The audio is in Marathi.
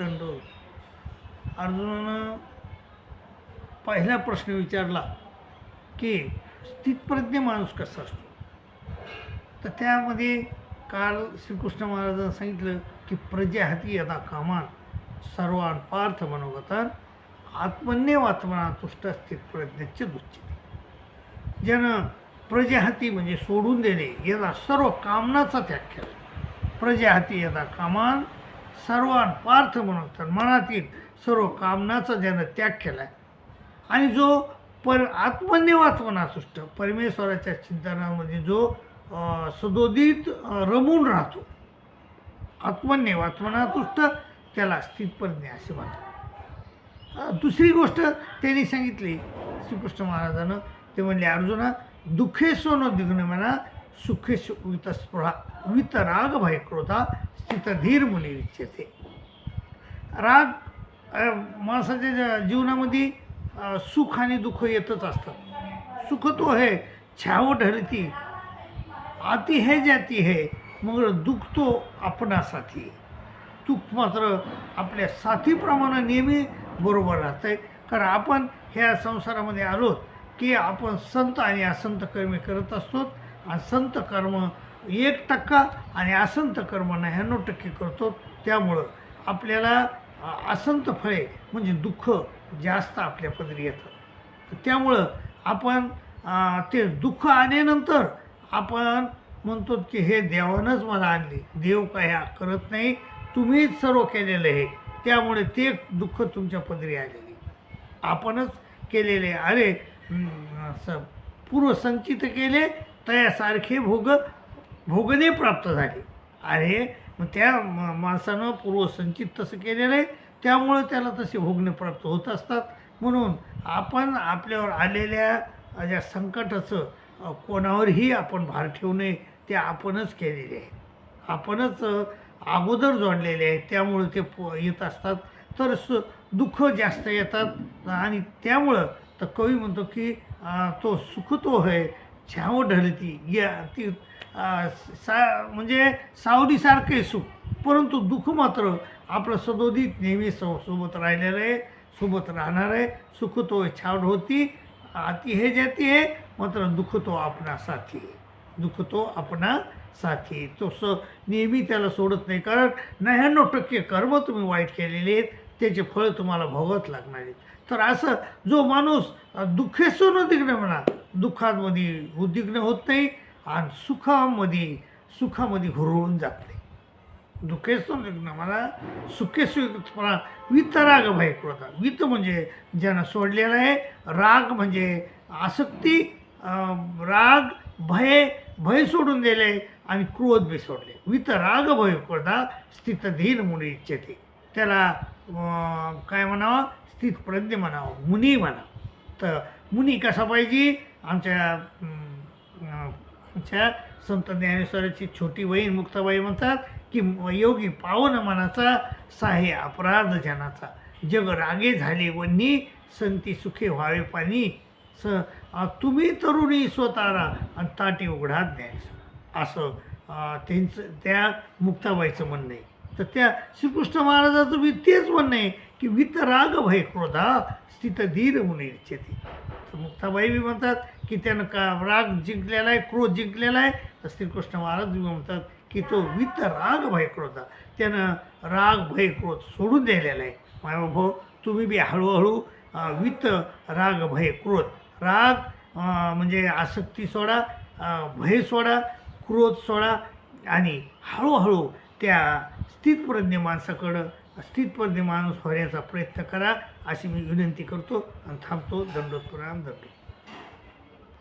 दंड अर्जुनानं पहिला प्रश्न विचारला की स्थितप्रज्ञ माणूस कसा असतो? तर त्यामध्ये काल श्रीकृष्ण महाराजांनी सांगितलं की प्रजाहाती यदा कामान सर्वान पार्थ मनोगतान आत्मन्य आत्मना तुष्ट स्थितप्रज्ञाचे दुश्चित ज्यानं प्रजाहाती म्हणजे सोडून देणे यदा सर्व कामनाचा त्याग केला. प्रजाहाती यदा कामान सर्वान पार्थ मनोगतान मनातील सर्व कामनाचा ज्यानं त्याग केला आहे आणि जो पर आत्मन्यवात्मना तुष्ट परमेश्वराच्या चिंतनामध्ये जो सदोदित रमून राहतो. आत्मन्यवात्मना तुष्ट त्याला स्थितप्रज्ञ असे म्हणतात. दुसरी गोष्ट त्यांनी सांगितली श्रीकृष्ण महाराजानं ते म्हणले अर्जुना दुःखे सोनं दिग्न म्हणा सुखे वितस्पृहा वितराग भय क्रोधा स्थितधीर मुली इच्छते राग माणसाच्या जीवनामध्ये सुख आणि दुःख येतच असतात. सुख तो हे छाव ढलती आती है जाती है मग दुःख तो आपणासाठी दुःख मात्र आपल्या साथीप्रमाणे नेहमी बरोबर राहतं आहे कारण आपण ह्या संसारामध्ये आलो की आपण संत आणि असंत कर्मी करत असतो आणि संत कर्म एक टक्का आणि असंत कर्म नव्याण्णव टक्के करतो. त्यामुळं आपल्याला असंत फळे म्हणजे दुःख जास्त आपल्या पदरी येतं त्यामुळं आपण ते दुःख आल्यानंतर आपण म्हणतो की हे देवानंच मला आणले. देव काय हा करत नाही. तुम्हीच सर्व केलेलं आहे. त्यामुळे ते दुःख तुमच्या पदरी आलेले. आपणच केलेले. अरे हं, पूर्वसंचित केले तयासारखे भोग भोगणे प्राप्त झाले. अरे मग त्या मा- माणसानं पूर्वसंचित तसं केलेलं आहे. त्यामुळं त्याला तसे भोगणे प्राप्त होत असतात. म्हणून आपण आपल्यावर आलेल्या ज्या संकटाचं कोणावरही आपण भार ठेवू नये ते आपणच केलेले आहे आपणच अगोदर जोडलेले आहे त्यामुळं ते प येत असतात. तर स दुःख जास्त येतात. आणि त्यामुळं तर कवी म्हणतो की तो सुख तो है छाव ढळती या ती सा म्हणजे सावलीसारखे आहे सुख. परंतु दुःख मात्र आपलं सदोदित नेहमी सो सोबत राहिलेलं आहे सोबत राहणार आहे. सुख तो छाव होती आती हे जाती आहे मात्र दुःख तो आपणा साथी दुःख तो आपणा साथी तो स नेहमी त्याला सोडत नाही. कारण नव्याण्णव टक्के कर्म तुम्ही वाईट केलेले आहेत त्याचे फळ तुम्हाला भोगत लागणार आहेत. तर असं जो माणूस दुःखेसून उद्विग्न म्हणा दुःखामध्ये उद्विग्न होत नाही आणि सुखामध्ये सुखामध्ये हुरळून जात नाही. दुःखेसून उद्विग्न म्हणा सुखेसुखपणा म्हणा वितराग भय कृता वित म्हणजे ज्यानं सोडलेलं आहे राग म्हणजे आसक्ती राग भय भय सोडून दिले आणि क्रोध बी सोडले. वित राग भय क्रोधा स्थितधीन इच्छते. त्याला काय म्हणावं? स्थितप्रज्ञ म्हणावं मुनी म्हणावं. तर मुनी कसा पाहिजे? आमच्या आमच्या संत ज्ञानेश्वराची छोटी बहीण मुक्ताबाई म्हणतात की योगी पावन मनाचा साहे अपराध जनाचा. जग रागे झाले वन्नी संती सुखे व्हावे पाणी. स तुम्ही तरुणी स्वतःला आणि ताटी उघडा द्यायचं असं त्यांचं त्या मुक्ताबाईचं म्हणणं आहे. तर त्या श्रीकृष्ण महाराजाचं बी तेच म्हणणं आहे की वितराग भय क्रोधा स्थित धीर मुनी इच्छते. तर मुक्ताबाई बी म्हणतात की त्यानं का राग जिंकलेला आहे क्रोध जिंकलेला आहे? तर श्रीकृष्ण महाराज बी म्हणतात की तो वित राग भय क्रोधा. त्यानं राग भय क्रोध सोडून द्यायलेला आहे. माझ्या भाऊ तुम्ही बी हळूहळू वित्त वित राग भय क्रोध. राग म्हणजे आसक्ती सोडा भय सोडा क्रोध सोडा आणि हळूहळू त्या स्थितप्रज्ञ माणसाकडं स्थितप्रज्ञ माणूस होण्याचा प्रयत्न करा अशी मी विनंती करतो आणि थांबतो. दंडोत प्रणाम दंडोत